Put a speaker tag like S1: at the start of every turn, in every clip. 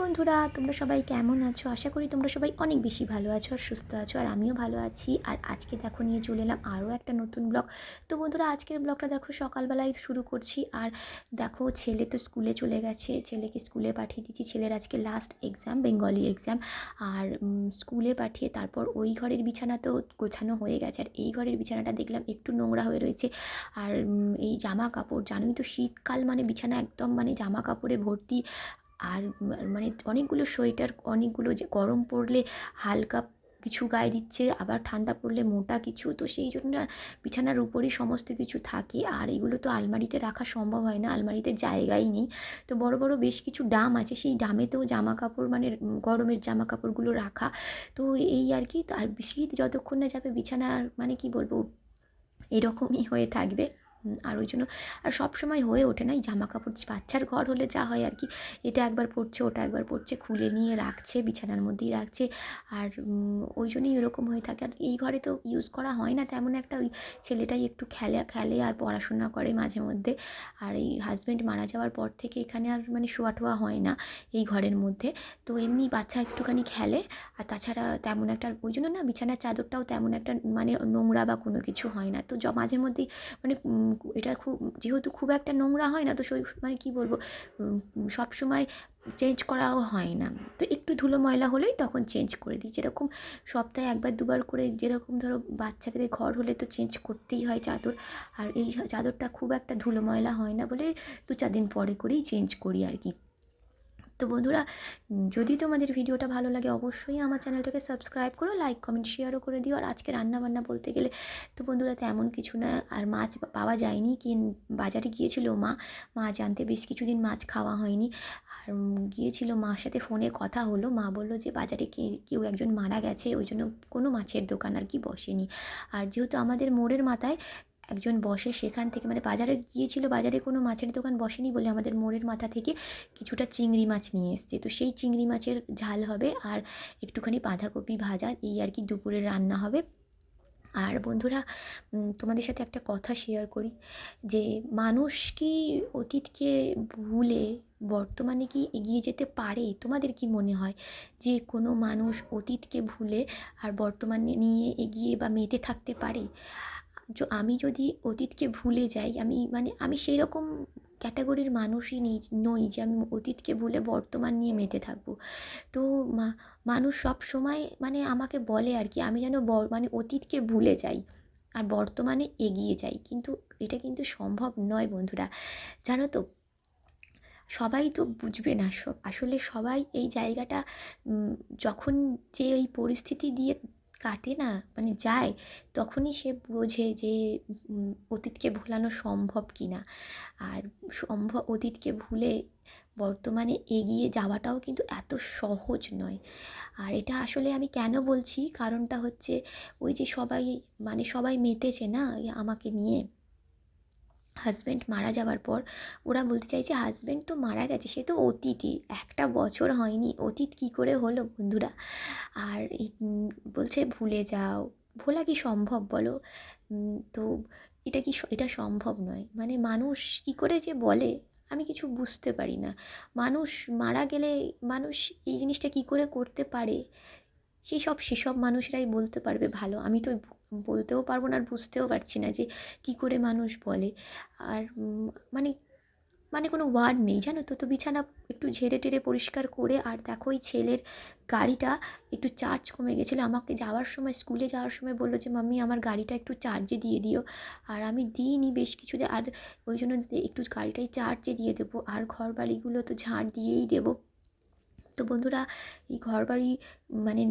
S1: বন্ধুরা, তোমরা সবাই কেমন আছো? আশা করি তোমরা সবাই অনেক বেশি ভালো আছো আর সুস্থ আছো, আর আমিও ভালো আছি। আর আজকে দেখো, নিয়ে চলে এলাম আরও একটা নতুন ব্লগ। তো বন্ধুরা, আজকের ব্লগটা দেখো, সকালবেলায় শুরু করছি। আর দেখো, ছেলে তো স্কুলে চলে গেছে। ছেলেকে স্কুলে পাঠিয়ে দিচ্ছি ছেলের আজকে লাস্ট এক্সাম বেঙ্গলি এক্সাম আর স্কুলে পাঠিয়ে তারপর ওই ঘরের বিছানা তো গোছানো হয়ে গেছে। আর এই ঘরের বিছানাটা দেখলাম একটু নোংরা হয়ে রয়েছে। আর এই জামা কাপড়, জানোই তো শীতকাল মানে বিছানা একদম মানে জামা কাপড়ে ভর্তি আর মানে অনেকগুলো সোয়েটার, অনেকগুলো যে গরম পড়লে হালকা কিছু গায়ে দিচ্ছে, আবার ঠান্ডা পড়লে মোটা কিছু, তো সেই জন্য বিছানার উপরই সমস্ত কিছু থাকে। আর এগুলো তো আলমারিতে রাখা সম্ভব হয় না, আলমারিতে জায়গাই নেই। তো বড় বড় বেশ কিছু ডাম আছে, সেই ডামেতেও জামা কাপড় মানে গরমের জামা কাপড়গুলো রাখা। তো এই আর কি আর শীত যতক্ষণ না যাবে বিছানার মানে কি বলব, এরকমই হয়ে থাকবে। আর ওই জন্য আর সব সময় হয়ে ওঠে না। এই জামা কাপড় বাচ্চার ঘর হলে যা হয় আর কি, এটা একবার পড়ছে ওটা একবার পড়ছে খুলে নিয়ে রাখছে, বিছানার মধ্যেই রাখছে। আর ওই জন্যই এরকম হয়ে থাকে। আর এই ঘরে তো ইউজ করা হয় না, তেমন একটা ওই ছেলেটাই একটু খেলে খেলে আর পড়াশোনা করে মাঝে মধ্যে। আর এই হাজব্যান্ড মারা যাওয়ার পর থেকে এখানে আর মানে শোয়া টোয়া হয় না এই ঘরের মধ্যে। তো এমনি বাচ্চা একটুখানি খেলে, আর তাছাড়া তেমন একটা, ওই জন্য না বিছানার চাদরটাও তেমন একটা মানে নোংরা বা কোনো কিছু হয় না। তো মাঝে মধ্যেই মানে এটা খুব, যেহেতু খুব একটা নোংরা হয় না, তো সেই মানে কী বলব সব সময় চেঞ্জ করাও হয় না। তো একটু ধুলো ময়লা হলেই তখন চেঞ্জ করে দিই। যেরকম সপ্তাহে একবার দুবার করে যেরকম ধরো বাচ্চাদের ঘর হলে তো চেঞ্জ করতেই হয় চাদর। আর এই চাদরটা খুব একটা ধুলো ময়লা হয় না বলে দু চার দিন পরে করেই চেঞ্জ করি আর কি। তো বন্ধুরা যদি তোমাদের ভিডিওটা ভালো লাগে অবশ্যই আমার চ্যানেলটাকে সাবস্ক্রাইব করো, লাইক, কমেন্ট শেয়ারও করে দিও। আর আজকে রান্না বান্না বলতে গেলে তো বন্ধুরা তেমন কিছু না, আর মাছ পাওয়া যায়নি। কি বাজারে গিয়েছিল মা মা জানতে বেশ কিছুদিন মাছ খাওয়া হয়নি। আর গিয়েছিল মার সাথে ফোনে কথা হলো, মা বলল যে বাজারে কে, কেউ একজন মারা গেছে, ওই জন্য কোনো মাছের দোকান আর কি বসেনি। আর যেহেতু আমাদের মোড়ের মাথায় একজন বসে সেখান থেকে মানে বাজারে গিয়েছিল, বাজারে কোনো মাছের দোকান বসেনি বলে আমাদের মোড়ের মাথা থেকে কিছুটা চিংড়ি মাছ নিয়ে এসছে। তো সেই চিংড়ি মাছের ঝাল হবে আর একটুখানি বাঁধাকপি ভাজা, এই আর কি দুপুরে রান্না হবে। আর বন্ধুরা তোমাদের সাথে একটা কথা শেয়ার করি, যে মানুষ কি অতীতকে ভুলে বর্তমানে কি এগিয়ে যেতে পারে? তোমাদের কি মনে হয় যে কোনো মানুষ অতীতকে ভুলে আর বর্তমানে নিয়ে এগিয়ে বা মেতে থাকতে পারে? আমি যদি অতীতকে ভুলে যাই, আমি মানে আমি সেই রকম ক্যাটাগরির মানুষই নেই, নই যে আমি অতীতকে ভুলে বর্তমান নিয়ে মেতে থাকব। তো মানুষ সব সময় মানে আমাকে বলে আর কি, আমি যেন মানে অতীতকে ভুলে যাই আর বর্তমানে এগিয়ে যাই। কিন্তু এটা কিন্তু সম্ভব নয় বন্ধুরা, জানো তো? সবাই তো বুঝবে না, সব, আসলে সবাই এই জায়গাটা যখন যে এই পরিস্থিতি দিয়ে কাটে না মানে যায়, তখনই সে বোঝে যে অতীতকে ভোলানো সম্ভব কি না আর সম্ভব, অতীতকে ভুলে বর্তমানে এগিয়ে যাওয়াটাও কিন্তু এত সহজ নয়। আর এটা আসলে আমি কেন বলছি? কারণটা হচ্ছে, ওই যে সবাই মানে সবাই মেতেছে না, আমাকে নিয়ে। হাজব্যান্ড মারা যাওয়ার পর ওরা বলতে চাইছে হাজব্যান্ড তো মারা গেছে, সে তো অতীতই একটা বছর হয়নি, অতীত কী করে হলো বন্ধুরা? আর বলছে, ভুলে যাও, ভোলা কি সম্ভব বলো? তো এটা কি এটা সম্ভব নয়। মানে মানুষ কি করে যে বলে, আমি কিছু বুঝতে পারি না। মানুষ মারা গেলে মানুষ এই জিনিসটা কি করে করতে পারে? সেই সব, সেসব মানুষরাই বলতে পারবে ভালো। আমি তো বলতেও পারব না আর বুঝতেও পারছি না যে কি করে মানুষ বলে। আর মানে মানে কোনো ওয়ার্ড নেই, জানো তো? তো বিছানা একটু ঝেড়ে টেড়ে পরিষ্কার করে আর দেখো ওই ছেলের গাড়িটা একটু চার্জ কমে গেছিল। আমাকে যাওয়ার সময় স্কুলে যাওয়ার সময় বলল যে, মাম্মি, আমার গাড়িটা একটু চার্জে দিয়ে দিও। আর আমি দিইনি বেশ কিছু আর ওই জন্য একটু গাড়িটাই চার্জে দিয়ে দেবো। আর ঘর বাড়িগুলো তো ঝাড় দিয়েই দেবো। তো বন্ধুরা, এই ঘর বাড়ি মানে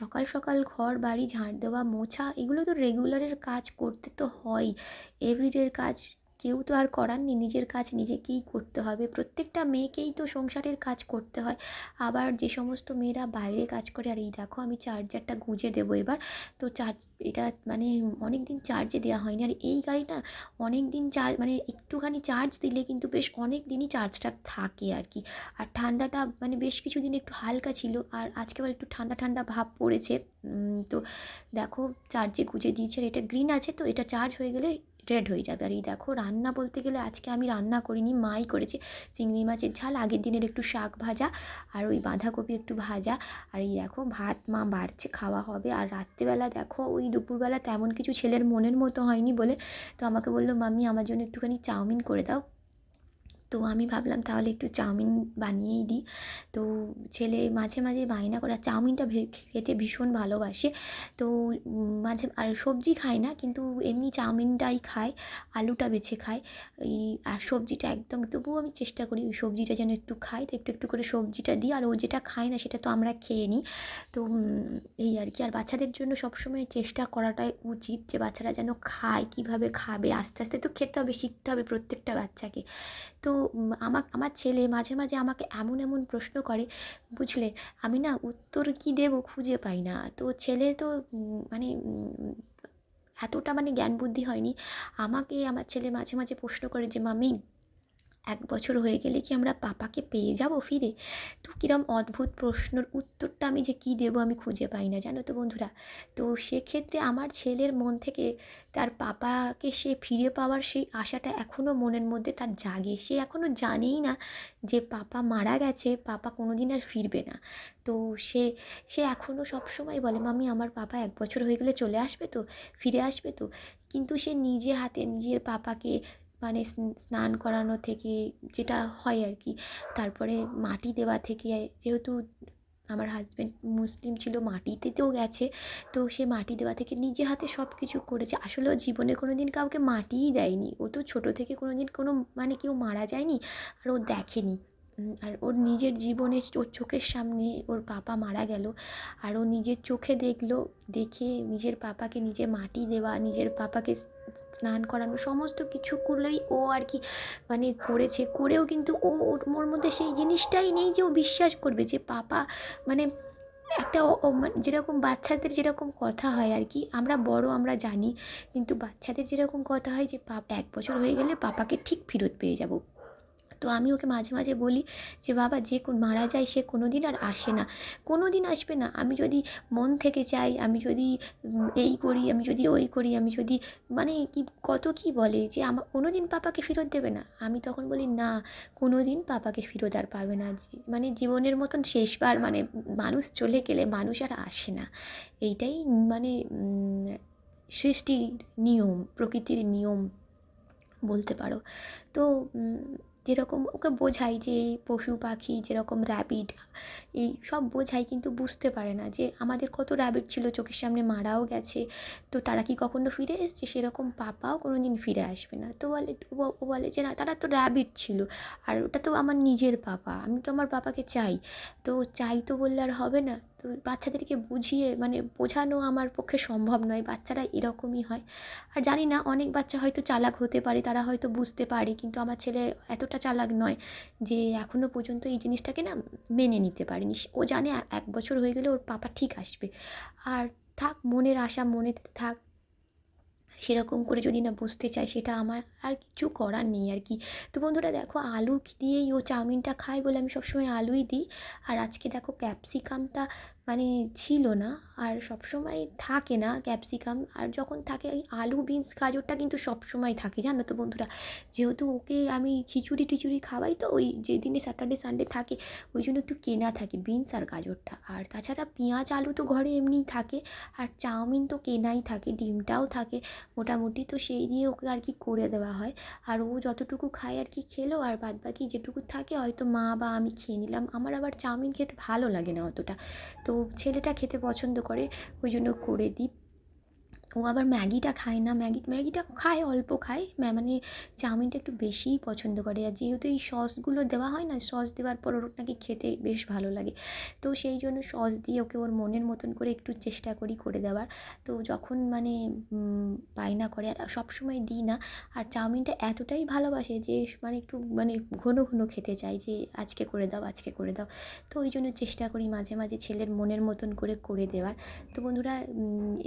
S1: সকাল সকাল ঘর বাড়ি ঝাঁট দেওয়া, মোছা, এগুলো তো রেগুলারের কাজ করতে তো হয়। এভরিডের কাজ কেউ তো আর করার নেই। নিজের কাজ নিজেকেই করতে হবে। প্রত্যেকটা মেয়েকেই তো সংসারের কাজ করতে হয়। আবার যে সমস্ত মেয়েরা বাইরে কাজ করে, আর এই দেখো আমি চার্জারটা গুঁজে দেবো এবার। তো চার্জ, এটা মানে অনেক দিন চার্জে দেওয়া হয়নি। আর এই গাড়িটা অনেক দিন চার্জ মানে একটুখানি চার্জ দিলে কিন্তু বেশ অনেক দিনই চার্জটা থাকে আর কি। আর ঠান্ডাটা মানে বেশ কিছুদিন একটু হালকা ছিল, আর আজকে আবার একটু ঠান্ডা ঠান্ডা ভাব পড়েছে। তো দেখো চার্জে গুঁজে দিয়েছে, আর এটা গ্রিন আছে, তো এটা চার্জ হয়ে গেলে রেড হয়ে যাবে। আর এই দেখো, রান্না বলতে গেলে আজকে আমি রান্না করিনি, মাই করেছে চিংড়ি মাছের ঝাল, আগের দিনের একটু শাক ভাজা আর ওই বাঁধাকপি একটু ভাজা। আর এই দেখো, ভাত মা বাড়ছে, খাওয়া হবে। আর রাত্রেবেলা দেখো, ওই দুপুরবেলা তেমন কিছু ছেলের মনের মতো হয়নি বলে তো আমাকে বলল, মাম্মি, আমার জন্য একটুখানি চাউমিন করে দাও। তো আমি ভাবলাম তাহলে একটু চাউমিন বানিয়েই দিই। তো ছেলে মাঝে মাঝে বায়না করে চাউমিনটা খেতে ভীষণ ভালোবাসে। তো মাঝে, আর সবজি খায় না, কিন্তু এমনি চাউমিনটাই খায়, আলুটা বেছে খায়। এই, আর সবজিটা একদম, তবুও আমি চেষ্টা করি ওই সবজিটা যেন একটু খাই তো একটু একটু করে সবজিটা দিই, আর ও যেটা খায় না সেটা তো আমরা খেয়ে নিই। তো এই আর কি। আর বাচ্চাদের জন্য সবসময় চেষ্টা করাটাই উচিত যে বাচ্চারা যেন খায়, কীভাবে খাবে। আস্তে আস্তে তো খেতে হবে, শিখতে হবে প্রত্যেকটা বাচ্চাকে। তো আমার আমার ছেলে মাঝে মাঝে আমাকে এমন এমন প্রশ্ন করে, বুঝলে, আমি না উত্তর কী দেবো খুঁজে পাই না। তো ছেলে তো মানে এতটা মানে জ্ঞান বুদ্ধি হয়নি। আমাকে, আমার ছেলে মাঝে মাঝে প্রশ্ন করে যে মামি এক বছর হয়ে গেলে কি আমরা পাপাকে পেয়ে যাব ফিরে? তো কিরম অদ্ভুত প্রশ্নর উত্তরটা আমি যে কী দেবো আমি খুঁজে পাই না, জানো তো বন্ধুরা? তো সেক্ষেত্রে আমার ছেলের মন থেকে তার পাপাকে সে ফিরে পাওয়ার সেই আশাটা এখনও মনের মধ্যে তার জাগে। সে এখনও জানেই না যে পাপা মারা গেছে, পাপা কোনো দিন আর ফিরবে না। তো সে সে এখনও সবসময় বলে, মামি, আমার পাপা এক বছর হয়ে গেলে চলে আসবে তো, ফিরে আসবে তো। কিন্তু সে নিজে হাতে নিজের পাপাকে মানে স্নান করানো থেকে যেটা হয় আর কি, তারপরে মাটি দেওয়া থেকে, যেহেতু আমার হাজব্যান্ড মুসলিম ছিল, মাটিতেও গেছে, তো সে মাটি দেওয়া থেকে নিজে হাতে সব কিছু করেছে। আসলে ও জীবনে কোনো দিন কাউকে মাটিই দেয়নি। ও তো ছোটো থেকে কোনো দিন কোনো মানে কেউ মারা যায়নি, আর ও দেখেনি। আর ওর নিজের জীবনে ওর চোখের সামনে ওর পাপা মারা গেল। আর ও নিজের চোখে দেখল, দেখে নিজের পাপাকে নিজে মাটি দেওয়া, নিজের পাপাকে স্নান করানো, সমস্ত কিছু করলেই ও আর কি মানে করেছে। করেও কিন্তু ও, ওর মধ্যে সেই জিনিসটাই নেই যে ও বিশ্বাস করবে যে পাপা মানে একটা মানে যেরকম বাচ্চাদের যেরকম কথা হয় আর কি, আমরা বড় আমরা জানি, কিন্তু বাচ্চাদের যেরকম কথা হয় যে পাপ এক বছর হয়ে গেলে পাপাকে ঠিক ফেরত পেয়ে যাব। তো আমি ওকে মাঝে মাঝে বলি যে, বাবা, যে মারা যায় সে কোনো দিন আর আসে না। কোনো দিন আসবে না। আমি যদি মন থেকে চাই, আমি যদি এই করি, আমি যদি ওই করি, আমি যদি মানে কি, কত কি বলে যে আমার কোনো দিন পাপাকে ফেরত দেবে না। আমি তখন বলি, না কোনো দিন পাপাকে ফেরত আর পাবে না। মানে জীবনের মতন শেষবার মানে মানুষ চলে গেলে মানুষ আর আসে না। এইটাই মানে সৃষ্টির নিয়ম, প্রকৃতির নিয়ম বলতে পারো। তো যেরকম ওকে বোঝাই যে এই পশু পাখি, যেরকম র্যাবিট এই সব বোঝাই কিন্তু বুঝতে পারে না যে আমাদের কত র্যাবিট ছিল চোখের সামনে মারাও গেছে। তো তারা কি কখনো ফিরে এসছে? সেরকম পাপাও কোনো দিন ফিরে আসবে না। তো বলে, ও বলে যে, না, তারা তো র্যাবিট ছিল আর ওটা তো আমার নিজের পাপা। আমি তো আমার পাপাকে চাই। তো চাই তো বললে আর হবে না। তো বাচ্চাদেরকে বুঝিয়ে মানে বোঝানো আমার পক্ষে সম্ভব নয়, বাচ্চারা এরকমই হয়। আর জানি না, অনেক বাচ্চা হয়তো চালাক হতে পারে, তারা হয়তো বুঝতে পারে, কিন্তু আমার ছেলে এতটা চালাক নয় যে এখনও পর্যন্ত এই জিনিসটাকে না মেনে নিতে পারেনি। ও জানে এক বছর হয়ে গেলে ওর পাপা ঠিক আসবে। আর থাক, মনের আশা, মনে থাক, সেরকম করে যদি না বুঝতে চায়, সেটা আমার আর কিছু করার নেই আর কি। তো বন্ধুরা, দেখো, আলু দিয়েই ও চাউমিনটা খায় বলে আমি সবসময় আলুই দিই। আর আজকে দেখো, ক্যাপসিকামটা মানে ছিল না। আর সবসময় থাকে না ক্যাপসিকাম আর যখন থাকে আলু বিনস গাজরটা কিন্তু সবসময় থাকে, জানো তো বন্ধুরা? যেহেতু ওকে আমি খিচুড়ি টিচুড়ি খাওয়াই, তো ওই যেদিনে স্যাটারডে সানডে থাকে, ওই জন্য একটু কেনা থাকে বিনস আর গাজরটা। আর তাছাড়া পেঁয়াজ, আলু তো ঘরে এমনিই থাকে, আর চাউমিন তো কেনাই থাকে, ডিমটাও থাকে। মোটামুটি তো সেই দিয়ে ওকে আর কি করে দেওয়া হয়। আর ও যতটুকু খায় আর কি খেলো, আর বাদ বাকি যেটুকু থাকে হয়তো মা বা আমি খেয়ে নিলাম। আমার আবার চাউমিন খেতে ভালো লাগে না অতটা। তো ছেলেটা খেতে পছন্দ করে ওই জন্য করে দিই। ও আবার ম্যাগিটা খায় না। ম্যাগি, ম্যাগিটা খায়, অল্প খায়। মানে চাউমিনটা একটু বেশিই পছন্দ করে। আর যেহেতু এই সসগুলো দেওয়া হয় না, সস দেওয়ার পর ওর নাকি খেতে বেশ ভালো লাগে। তো সেই জন্য সস দিয়ে ওকে ওর মনের মতন করে একটু চেষ্টা করি করে দেওয়ার। তো যখন মানে বায়না করে, আর সবসময় দিই না, আর চাউমিনটা এতটাই ভালোবাসে যে মানে একটু মানে ঘন ঘন খেতে চায় যে, আজকে করে দাও, আজকে করে দাও। তো ওই জন্য চেষ্টা করি মাঝে মাঝে ছেলের মনের মতন করে করে দেওয়ার। তো বন্ধুরা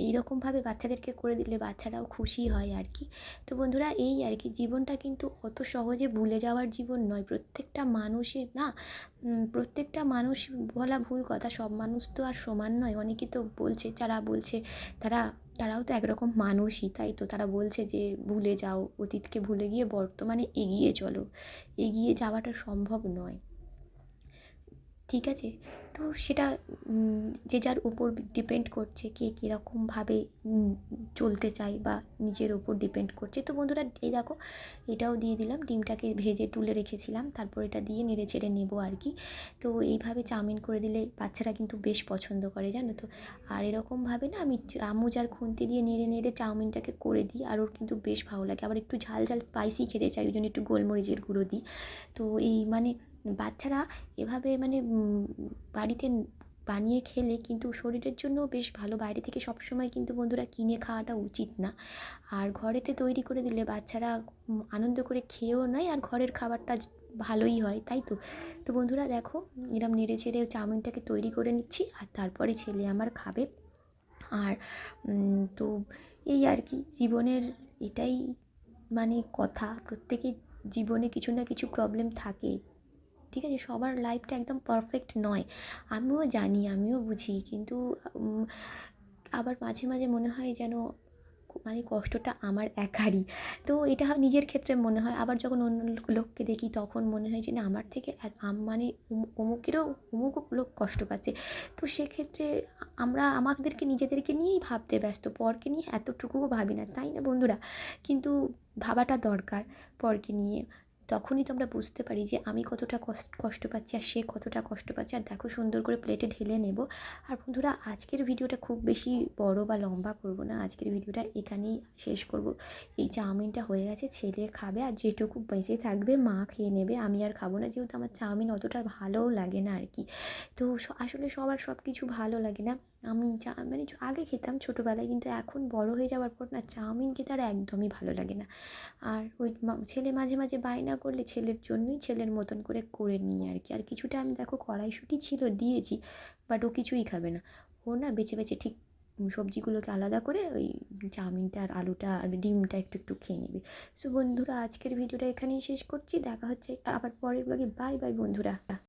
S1: এইরকমভাবে বাচ্চাদের বাচ্চাদেরকে করে দিলে বাচ্চারাও খুশি হয় আর কি। তো বন্ধুরা, এই আর কি, জীবনটা কিন্তু অত সহজে ভুলে যাওয়ার জীবন নয়। প্রত্যেকটা মানুষের না প্রত্যেকটা মানুষ বলা ভুল কথা, সব মানুষ তো আর সমান নয়। অনেকে তো বলছে, যারা বলছে, তারা, তারাও তো একরকম মানুষই, তাই তো তারা বলছে যে, ভুলে যাও, অতীতকে ভুলে গিয়ে বর্তমানে এগিয়ে চলো। এগিয়ে যাওয়াটা সম্ভব নয়। ঠিক আছে? তো সেটা যে যার উপর ডিপেন্ড করছে, কে কীরকমভাবে চলতে চায় বা নিজের ওপর ডিপেন্ড করছে। তো বন্ধুরা, এই দেখো, এটাও দিয়ে দিলাম। ডিমটাকে ভেজে তুলে রেখেছিলাম। তারপর এটা দিয়ে নেড়ে চেড়ে নেব আর কি। তো এইভাবে চাউমিন করে দিলে বাচ্চারা কিন্তু বেশ পছন্দ করে, জানো তো? আর এরকমভাবে না, আমি চামচ আর খুন্তি দিয়ে নেড়ে নেড়ে চাউমিনটাকে করে দিই, আর ওর কিন্তু বেশ ভালো লাগে। আবার একটু ঝাল ঝাল স্পাইসি খেতে চাই, ওই জন্য একটু গোলমরিচের গুঁড়ো দিই। তো এই মানে বাচ্চারা এভাবে মানে বাড়িতে বানিয়ে খেলে কিন্তু শরীরের জন্য বেশ ভালো। বাইরে থেকে সবসময় কিন্তু বন্ধুরা কিনে খাওয়াটা উচিত না। আর ঘরেতে তৈরি করে দিলে বাচ্চারা আনন্দ করে খেয়েও নেয় আর ঘরের খাবারটা ভালোই হয়, তাই তো? তো বন্ধুরা দেখো, এরম নেড়ে চেড়ে চাউমিনটাকে তৈরি করে নিচ্ছি আর তারপরে ছেলে আমার খাবে। আর তো এই আর কি, জীবনের এটাই মানে কথা। প্রত্যেকের জীবনে কিছু না কিছু প্রবলেম থাকে ঠিক আছে, সবার লাইফটা একদম পারফেক্ট নয়। আমিও জানি, আমিও বুঝি, কিন্তু আবার মাঝে মাঝে মনে হয় যেন মানে কষ্টটা আমার একারই। তো এটা নিজের ক্ষেত্রে মনে হয়। আবার যখন অন্য লোককে দেখি, তখন মনে হয় যে, না, আমার থেকে আর মানে অমুকেরও অমুক লোক কষ্ট পাচ্ছে। তো সেক্ষেত্রে আমরা আমাদেরকে, নিজেদেরকে নিয়েই ভাবতে ব্যস্ত। পরকে নিয়ে এতটুকুও ভাবি না, তাই না বন্ধুরা? কিন্তু ভাবাটা দরকার পরকে নিয়ে। তখনই তো আমরা বুঝতে পারি যে আমি কতটা কষ্ট পাচ্ছি আর সে কতটা কষ্ট পাচ্ছে। আর দেখো সুন্দর করে প্লেটে ঢেলে নেব। আর বন্ধুরা, আজকের ভিডিওটা খুব বেশি বড় বা লম্বা করব না। আজকের ভিডিওটা এখানেই শেষ করব। এই চাউমিনটা হয়ে গেছে, ছেলে খাবে আর যেটুকু বেঁচে থাকবে মা খেয়ে নেবে। আমি আর খাব না, যেহেতু আমার চাউমিন অতটা ভালোও লাগে না আর কি। তো আসলে সবার সব কিছু ভালো লাগে না। আমি চা মানে আগে খেতাম ছোটোবেলায় কিন্তু এখন বড় হয়ে যাওয়ার পর না চাউমিন খেতে আর একদমই ভালো লাগে না। আর ওই ছেলে মাঝে মাঝে বায়না করলে ছেলের জন্যই ছেলের মতন করে করে নিই আর কি। আর কিছুটা আমি দেখো কড়াইশুঁটি ছিল, দিয়েছি বাট ও কিছুই খাবে না। ও না বেছে বেছে ঠিক সবজিগুলোকে আলাদা করে ওই চাউমিনটা আর আলুটা আর ডিমটা একটু একটু খেয়ে নেবে। সো বন্ধুরা, আজকের ভিডিওটা এখানেই শেষ করছি। দেখা হচ্ছে আবার পরের ব্লগে বাই বাই বন্ধুরা।